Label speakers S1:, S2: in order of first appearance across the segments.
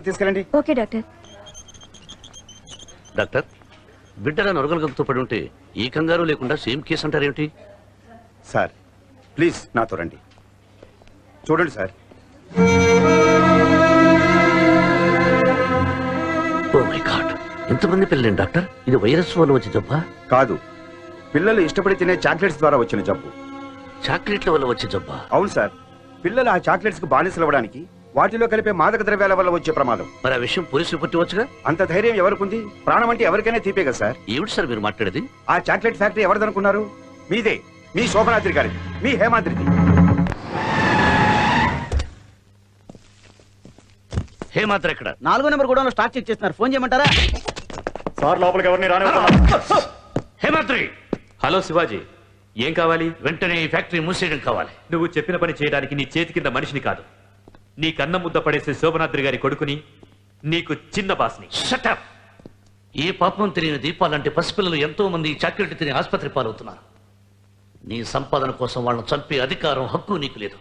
S1: తీసుకెళ్ళండి.
S2: Okay doctor.
S3: Doctor బిడ్డల నొరగలగలతో పడి ఉంటే ఈ కంగారు లేకుండా సేమ్ కేసు అంటారేమిటి?
S1: సార్ ప్లీజ్ నాతో రండి. చూడండి సార్.
S3: ఓ మై గాడ్ ఎంతమంది పిల్లలేండి డాక్టర్? ఇది వైరస్ వల్ల వచ్చే జబ్బా?
S1: కాదు పిల్లలు ఇష్టపడి తినే చాక్లెట్స్ ద్వారా వచ్చిన జబ్బు.
S3: చాక్లెట్ల వల్ల వచ్చే జబ్బా?
S1: అవును సార్ పిల్లలు ఆ చాక్లెట్స్కు బానిసలు అవ్వడానికి వాటిలో కలిపే మాదక ద్రవ్యాల వల్ల వచ్చే ప్రమాదం.
S3: మరి ఆ విషయం పోలీసులు పట్టివచ్చుగా
S1: అంత ధైర్యం ఎవరికుంది? ప్రాణం అంటే ఎవరికైనా తీపే కదా సార్?
S3: ఏమిటి సార్ మీరు మాట్లాడేది?
S1: ఆ చాక్లెట్ ఫ్యాక్టరీ ఎవరిదనుకున్నారు? మీదే. మీ శోభనాద్రి గారి మీ హేమాద్రిది.
S3: హే మాత్రం ఎక్కడ?
S4: నాలుగో నెంబర్ కూడా స్టాక్ చెక్ చేస్తున్నారు. ఫోన్ చేయమంటారా?
S5: సార్ లోపలికి ఎవరిని రాని
S3: హేమాద్రి!
S5: హలో శివాజీ ఏం కావాలి?
S3: వెంటనే ఈ ఫ్యాక్టరీ మూసేయడం కావాలి.
S5: నువ్వు చెప్పిన పని చేయడానికి నీ చేతి కింద మనిషిని కాదు. నీ కన్న ముద్ద పడేసే శోభనాద్రి గారి కొడుకుని నీకు చిన్న బాస్ని.
S3: షటప్ ఏ పాపం తెలియని దీపాలంటే పసిపిల్లలు ఎంతో మంది చాక్లెట్ తిని ఆసుపత్రి పాలవుతున్నారు. నీ సంపాదన కోసం వాళ్ళని చంపే అధికారం హక్కు నీకు లేదు.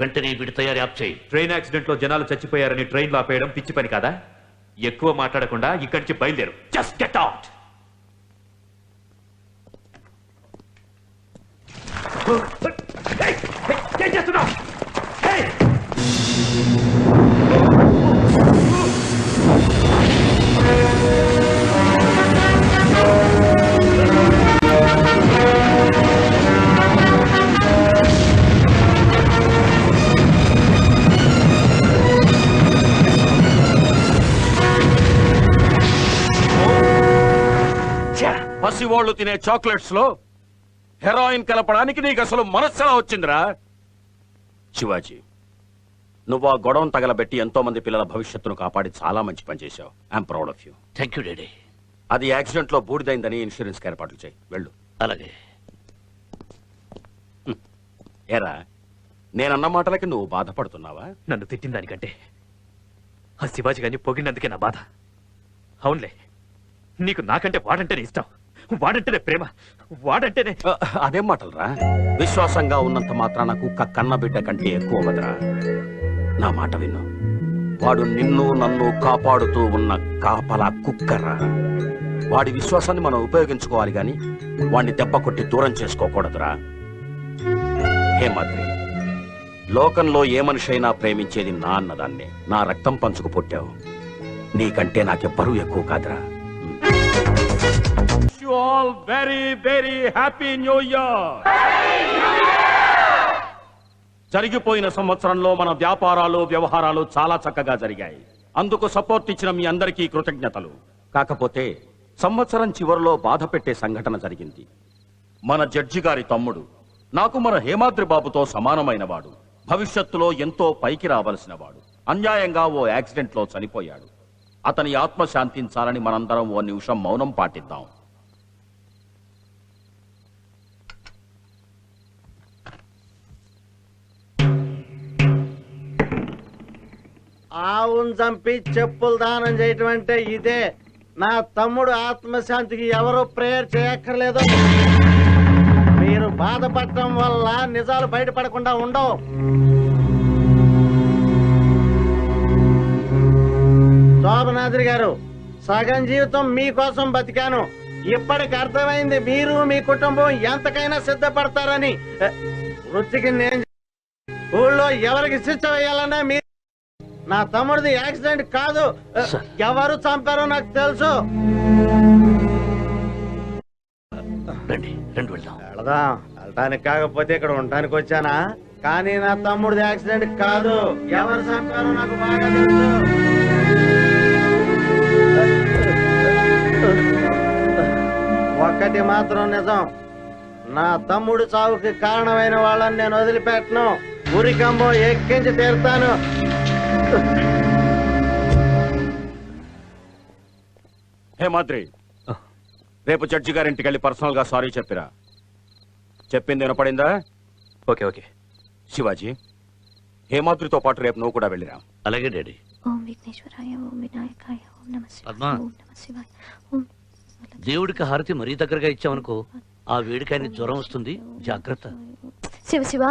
S3: వెంటనే వీడి తయారీ ఆప్ చేయి.
S5: ట్రైన్ యాక్సిడెంట్లో జనాలు చచ్చిపోయారని ట్రైన్లో ఆపేయడం పిచ్చి పని కాదా? ఎక్కువ మాట్లాడకుండా ఇక్కడి నుంచి బయలుదేరు. జస్ట్ గెట్ అవుట్ ఏం
S6: పసివాళ్ళు తినే చాక్లెట్స్లో హెరాయిన్ కలపడానికి నీకు అసలు మనస్సలా వచ్చిందిరా. శివాజీ నువ్వు ఆ గొడవను తగలబెట్టి ఎంతో మంది పిల్లల భవిష్యత్తును కాపాడి చాలా మంచి పని చేశావు. I'm proud of you
S3: thank you daddy
S6: అది యాక్సిడెంట్లో బూడిదైందని ఇన్సూరెన్స్ ఏర్పాట్లు చేయి. వెళ్ళు.
S3: అలాగే.
S6: ఏరా నేనన్న మాటలకి నువ్వు బాధపడుతున్నావా?
S5: నన్ను తిట్టిన దానికంటే ఆ శివాజీ గారిని పొగిడినందుకే నా బాధ. అవునులే. నీకు నాకంటే వాడంటేనే ఇష్టం. వాడంటేనే ప్రేమ. వాడంటేనే
S6: అదేం మాటలరా? విశ్వాసంగా ఉన్నంత మాత్రాన కుక్క కన్న బిడ్డ కంటే ఎక్కువ వదరా? నా మాట విను. వాడు నిన్ను నన్ను కాపాడుతూ ఉన్న కాపలా కుక్కరా? వాడి విశ్వాసాన్ని మనం ఉపయోగించుకోవాలి గాని వాడిని దెబ్బ కొట్టి దూరం చేసుకోకూడదురా. హేమాద్రి లోకంలో ఏ మనిషి అయినా ప్రేమించేది నా అన్నదాన్నే. నా రక్తం పంచుకు పుట్టావు. నీకంటే నాకెవ్వరూ ఎక్కువ కాదురా. You all very very happy new year. జరిగిపోయిన సంవత్సరంలో మన వ్యాపారాలు వ్యవహారాలు చాలా చక్కగా జరిగాయి. అందుకు సపోర్ట్ ఇచ్చిన మీ అందరికీ కృతజ్ఞతలు. కాకపోతే సంవత్సరం చివరిలో బాధ పెట్టే సంఘటన జరిగింది. మన జడ్జి గారి తమ్ముడు నాకు మన హేమాద్రి బాబుతో సమానమైన వాడు భవిష్యత్తులో ఎంతో పైకి రావలసిన వాడు అన్యాయంగా ఓ యాక్సిడెంట్లో చనిపోయాడు. అతని ఆత్మ శాంతించాలని మనందరం ఓ నిమిషం మౌనం పాటిద్దాం.
S4: ఆవును చంపి చెప్పులు దానం చేయటం అంటే ఇదే. నా తమ్ముడు ఆత్మశాంతికి ఎవరు ప్రేయర్ చేయక్కర్లేదు. మీరు బాధపడటం వల్ల నిజాలు బయటపడకుండా ఉండవు. శోభనాద్రి గారు సగం జీవితం మీకోసం బతికాను. ఇప్పటికి అర్థమైంది మీరు మీ కుటుంబం ఎంతకైనా సిద్ధపడతారని. వృత్తికి నేను ఊళ్ళో ఎవరికి శిక్ష వేయాలన్నా మీరు నా తమ్ముడిది యాక్సిడెంట్ కాదు. ఎవరు చంపారో నాకు తెలుసు.
S3: రండి రండి వెళ్దాం.
S4: వెళదాం. వెళ్ళటానికి కాకపోతే ఇక్కడ ఉండటానికి వచ్చానా? కానీ నా తమ్ముడిది యాక్సిడెంట్ కాదు. ఎవరు చంపారో నాకు బాగా తెలుసు. ఒక్కటి మాత్రం నిజం. నా తమ్ముడు చావుకి కారణమైన వాళ్ళని నేను వదిలిపెట్టను. ఉరికంబో ఎక్కించి తీరుతాను.
S6: హేమాద్రి రేపు జడ్జి గారింటికి వెళ్ళి పర్సనల్గా సారీ చెప్పిరా. చెప్పింది వినపడిందా?
S5: Okay okay.
S6: శివాజీ హేమాద్రితో పాటు రేపు నువ్వు కూడా వెళ్ళిరా.
S3: అలాగే డాడీ.
S2: ఓం విఘ్నేశ్వరాయ ఓం వినాయకాయ ఓం నమ శివాయ
S3: పద్మా.
S2: ఓం నమ శివాయ ఓం
S3: దేవుడికి హారతి మరీ దగ్గరగా ఇచ్చామనుకో ఆ వేడికాయని జ్వరం వస్తుంది. జాగ్రత్త.
S2: శివ శివ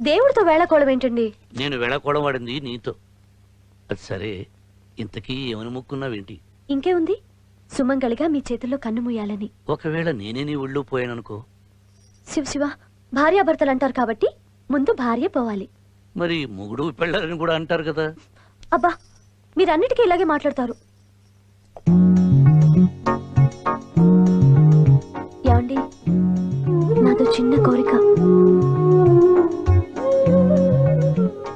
S2: దేవుడితో వేళకోళం ఏంటండి?
S3: నేను వెళ్ళకూడం వాడింది నీతో. అది సరే. ఇంతకీ ఏమని మొక్కున్నావేంటి?
S2: ఇంకే ఉంది. సుమంగళిగా మీ చేతుల్లో కన్ను మూయాలని.
S3: ఒకవేళ నేనే నీ ఒళ్ళు పోయాననుకో?
S2: శివ శివ భార్యాభర్తలు అంటారు కాబట్టి ముందు భార్య పోవాలి.
S3: మరి మొగుడు పెళ్ళారని కూడా అంటారు కదా.
S2: అబ్బా మీరన్నిటికీ ఇలాగే మాట్లాడతారు. ఏమండి? నాదో చిన్న కోరిక.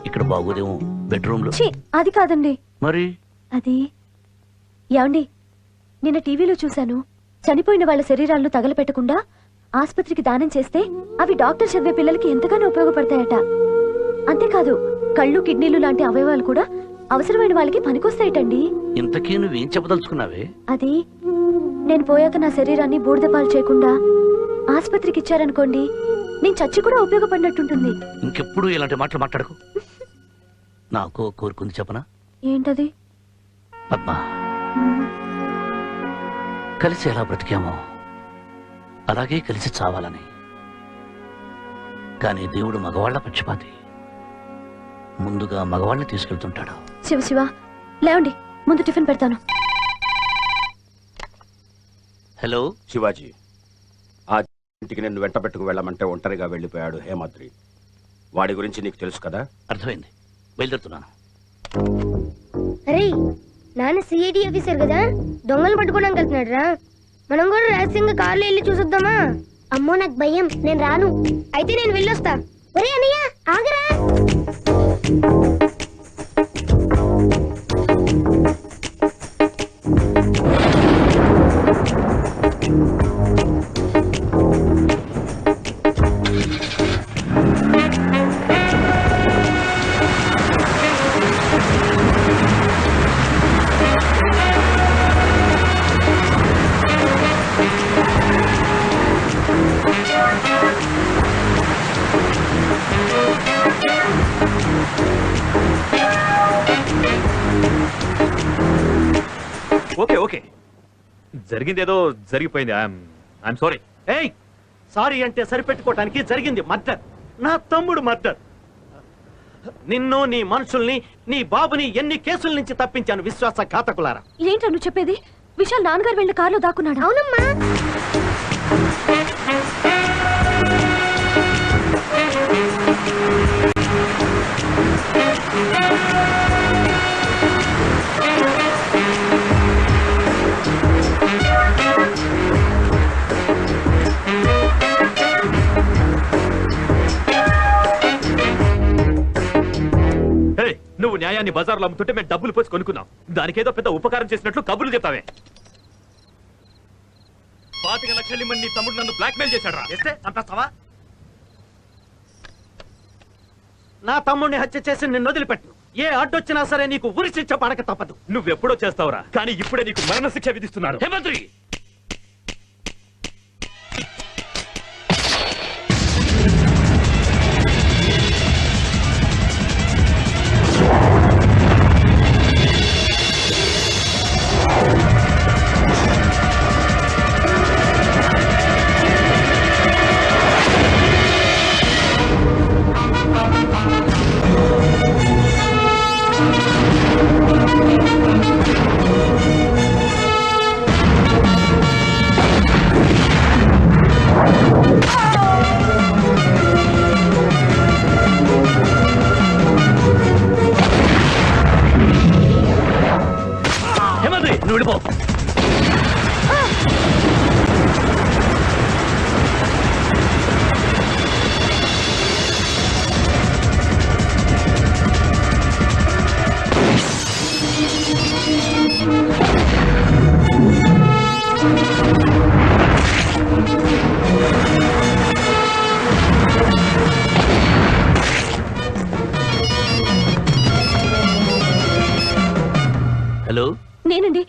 S3: ఇక్కడ బాగోదేమో. బెడ్రూమ్లో
S2: ఛీ అది కాదండి.
S3: మరి?
S2: అది ఏమండి నిన్న టీవీలో చూశాను. చనిపోయిన వాళ్ళ శరీరాలను తగలపెట్టకుండా ఆసుపత్రికి దానం చేస్తే అవి డాక్టర్ చదివే పిల్లలకి ఎంతగానో ఉపయోగపడతాయట. అంతేకాదు కళ్ళు కిడ్నీలు లాంటి అవయవాలు కూడా అవసరమైన వాళ్ళకి పనికొస్తాయటండి.
S3: ఇంతకీ నువ్వేం చెప్పదలుచుకున్నావే?
S2: అది నేను పోయాక నా శరీరాన్ని బూడిదపాలు చేయకుండా ఆసుపత్రికి ఇచ్చారనుకోండి నేను చచ్చి కూడా ఉపయోగపడినట్టుంటుంది.
S3: ఇంకెప్పుడు ఇలాంటి మాటలు మాట్లాడకు. నాకు కోరుకుంది చెప్పనా?
S2: ఏంటది?
S3: పద్మ. కలిసి ఎలా బ్రతికామో అలాగే కలిసి చావాలని. కానీ దేవుడు మగవాళ్ళ పక్షపాతి. ముందుగా మగవాళ్ళని తీసుకెళ్తుంటాడు.
S2: శివ శివ లేవండి ముందు టిఫిన్ పెడతాను.
S3: హలో?
S6: శివాజీ ఆ ఇంటికి నిన్ను వెంట పెట్టుకు వెళ్ళమంటే ఒంటరిగా వెళ్ళిపోయాడు హేమాద్రి. వాడి గురించి నీకు తెలుసు కదా?
S3: అర్థమైంది. బయలుదేరుతున్నాను.
S7: అరే నాన్న సిఐడి ఆఫీసర్ కదా? దొంగలు పట్టుకోవడానికి వెళ్తున్నాడు రా. మనం కూడా రహస్యంగా కార్లో వెళ్ళి చూసొద్దామా? అమ్మో నాకు భయం. నేను రాను. అయితే నేను వెళ్ళొస్తా. ఒరే అన్నయ్య ఆగరా.
S5: జరిగిందేదో జరిగిపోయింది. ఐఎమ్ సారీ
S4: ఏయ్ సారీ అంటే సరిపెట్టుకోవటానికి జరిగింది మర్డర్. నా తమ్ముడు మర్డర్. నిన్ను నీ మనుషుల్ని నీ బాబుని ఎన్ని కేసుల నుంచి తప్పించాను విశ్వాస ఘాతకులారా?
S2: ఏంటో నువ్వు చెప్పేది? విశాల్ నాన్నగారు వెళ్ళిన కారులో దాక్కున్నాడు?
S7: అవునమ్మా.
S5: న్యాయాన్ని బజార్లో అమ్ముతుంటే మేము డబ్బులు పోసి కొనుక్కున్నాం. దానికేదో పెద్ద ఉపకారం చేసినట్లు కబుర్లు చెప్తావే పాతిక లక్షలు నీ తమ్ముడు నన్ను బ్లాక్మెయిల్ చేశాడు రా
S4: ఎస్తే చంపేస్తావా నా తమ్ముడిని హత్య చేసి నిన్ను వదిలిపెట్టు ఏ అడ్డొచ్చినా సరే నీకు ఉరి శిక్ష పడక తప్పదు.
S5: నువ్వెప్పుడో చేస్తావురా. కానీ ఇప్పుడే నీకు మరణ శిక్ష విధిస్తున్నారు
S3: హేమంత్రి హేమంత్రి!
S2: నేనండి.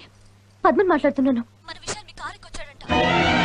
S2: పద్మన్ మాట్లాడుతున్నాను. మన విశాల్ మీ కారుకి వచ్చాడంట